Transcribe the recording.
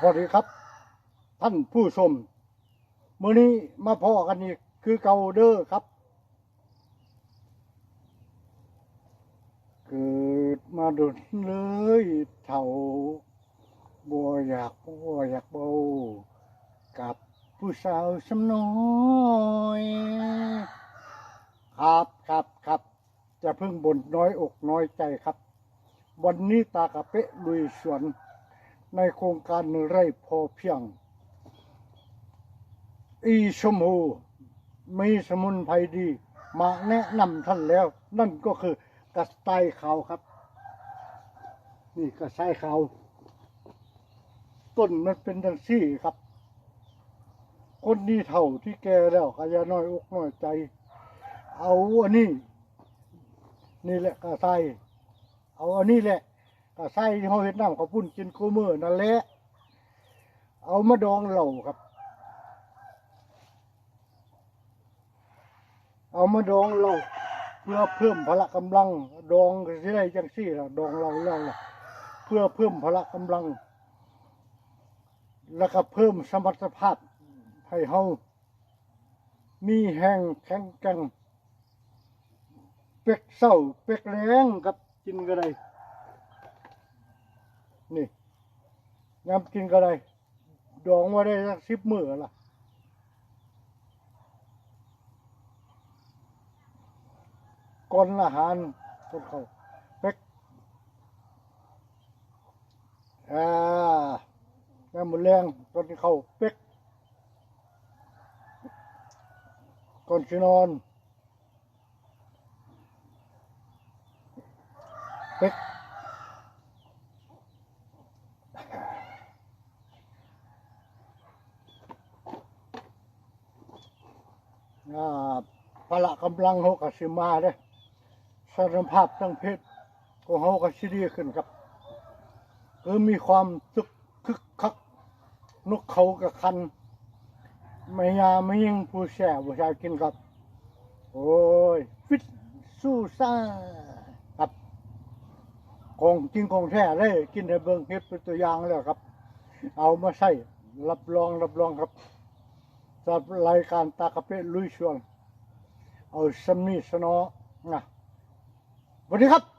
สวัสดีครับ ท่านผู้ชมมื้อนี้มาพ่อกันอีกคือเกาเด้อครับ เกิดมาดุนเลยเท่าบัวอยากบัวอยากเบากับผู้สาวสำน้อยครับครับครับจะเพิ่งบ่นน้อยอกน้อยใจครับ วันนี้ตากระเปะลุยสวน ในโครงการไร่พอเพียง อีชมูมีสมุนไพรดี มาแนะนำท่านแล้ว นั่นก็คือกระต่ายขาวครับ นี่กระต่ายขาวต้นมันเป็นดังซี่ครับ คนนี้เท่าที่แกแล้วก็ยาน้อยอกน้อยใจ เอาอันนี้ นี่แหละกระต่ายเอาอันนี้แหละ ก็ใส่ที่เขาเห็ดน้ำข้าวปุ้นกินคู่มือนั่นแหละเอามาดองเหล่าครับ เอามาดองเหล่าเพื่อเพิ่มพละกำลัง ดองก็สิได้จังซี่ล่ะดองเหล่าแล้วล่ะเพื่อเพิ่มพละกำลัง แล้วก็เพิ่มสมรรถภาพให้เฮามีแห้งแข็งแกร่งเป็กเศร้าเป็กแรงกับกินก็ได้ นี่ยำกินก็ได้ดองมาได้สักสิบมื้อละก่อนอาหารคนเขาเป็กอ่ายำมือแรงตอนที่เขาเป็กก่อนสินอนเป็ก พละกำลังเขาก็สิมาเด้สารภาพทั้งเพศของเขาก็สิดีขึ้นครับคือมีความสึกคึกคักนกเขากับคันไม่ยาไม่ยิงผู้แช่ผู้ชายกินครับ โอ้ย ฟิตสู้ซ่าครับของจริงของแท้เลยกินในเบิงเฮ็ดเป็นตัวอย่างแล้วครับ เอามาใส่รับรองรับรองครับ สำหรับรายการตากระเปะลุยชวน เอาสมนีสนอนะสวัสดีครับ